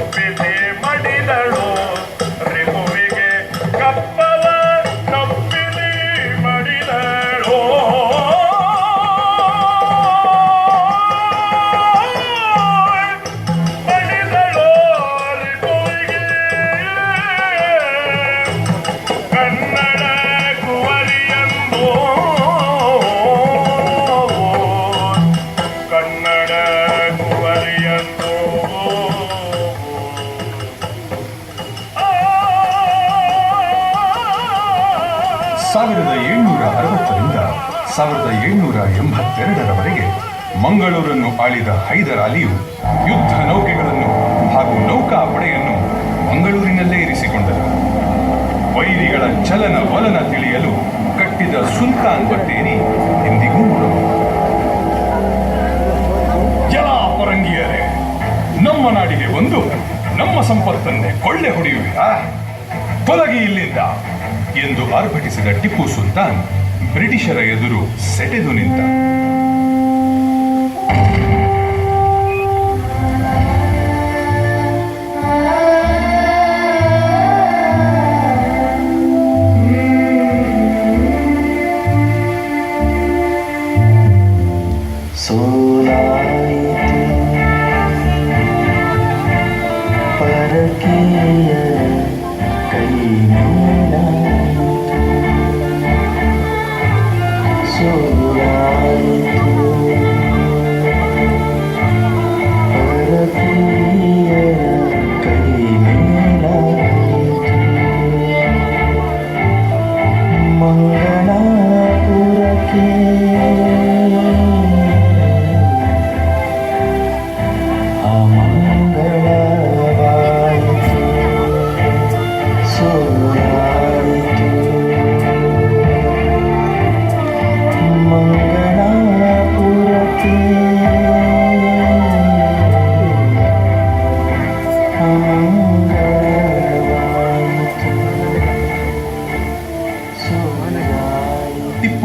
Oh, baby. ಸಾವಿರದ ಏಳ್ನೂರ ಅರವತ್ತರಿಂದ ಸಾವಿರದ ಏಳ್ನೂರ ಎಂಬತ್ತೆರಡರವರೆಗೆ ಮಂಗಳೂರನ್ನು ಆಳಿದ ಹೈದರ್ ಅಲಿಯು ಯುದ್ಧ ನೌಕೆಗಳನ್ನು ಹಾಗೂ ನೌಕಾ ಪಡೆಯನ್ನು ಮಂಗಳೂರಿನಲ್ಲೇ ಇರಿಸಿಕೊಂಡರು. ವೈರಿಗಳ ಚಲನ ವಲನ ತಿಳಿಯಲು ಕಟ್ಟಿದ ಸುಲ್ತಾನ್ ಬತ್ತೇರಿ ಎಂದಿಗೂ ನೋಡಬಹುದು. ಜಲಾಪರಂಗಿಯರೇ ನಮ್ಮ ನಾಡಿಗೆ ಬಂದು ನಮ್ಮ ಸಂಪತ್ತನ್ನೇ ಕೊಳ್ಳೆ ಹೊಡೆಯುವಿರಾ? ತೊಲಗಿ ಇಲ್ಲಿಂದ ಎಂದು ಆರ್ಭಟಿಸಿದ ಟಿಪ್ಪು ಸುಲ್ತಾನ್ ಬ್ರಿಟಿಷರ ಎದುರು ಸೆಟೆದು ನಿಂತ. Oh.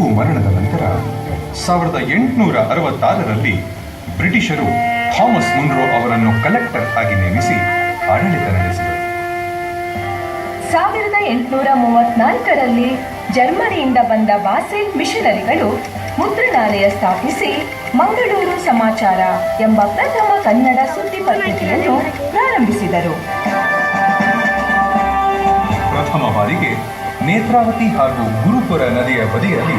ಟಿಪ್ಪು ಮರಣದ ನಂತರ ಸಾವಿರದ ಎಂಟುನೂರ ಅರವತ್ತಾರರಲ್ಲಿ ಬ್ರಿಟಿಷರು ಥಾಮಸ್ ಮುನ್ರೋ ಅವರನ್ನು ಕಲೆಕ್ಟರ್ ಆಗಿ ನೇಮಿಸಿ ಆಡಳಿತ ನಡೆಸಿದರು. ಸಾವಿರದ ಎಂಟುನೂರ ಮೂವತ್ನಾಲ್ಕರಲ್ಲಿ ಜರ್ಮನಿಯಿಂದ ಬಂದ ವಾಸೆಲ್ ಮಿಷನರಿಗಳು ಮುದ್ರಣಾಲಯ ಸ್ಥಾಪಿಸಿ ಮಂಗಳೂರು ಸಮಾಚಾರ ಎಂಬ ಪ್ರಥಮ ಕನ್ನಡ ಸುದ್ದಿ ಪತ್ರಿಕೆಯನ್ನು ಪ್ರಾರಂಭಿಸಿದರು. ಪ್ರಥಮ ಬಾರಿಗೆ ನೇತ್ರಾವತಿ ಹಾಗೂ ಗುರುಪುರ ನದಿಯ ಬದಿಯಲ್ಲಿ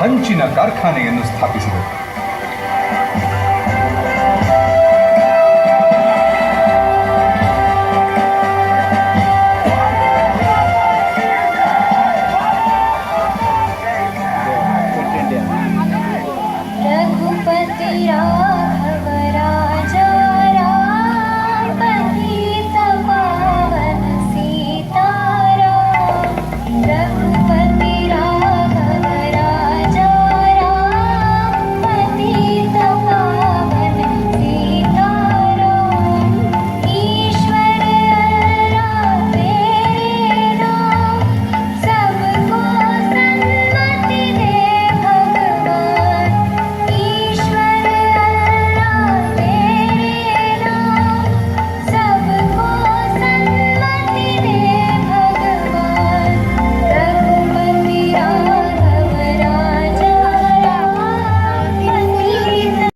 ಹಂಚಿನ ಕಾರ್ಖಾನೆಯನ್ನು ಸ್ಥಾಪಿಸಿದರು.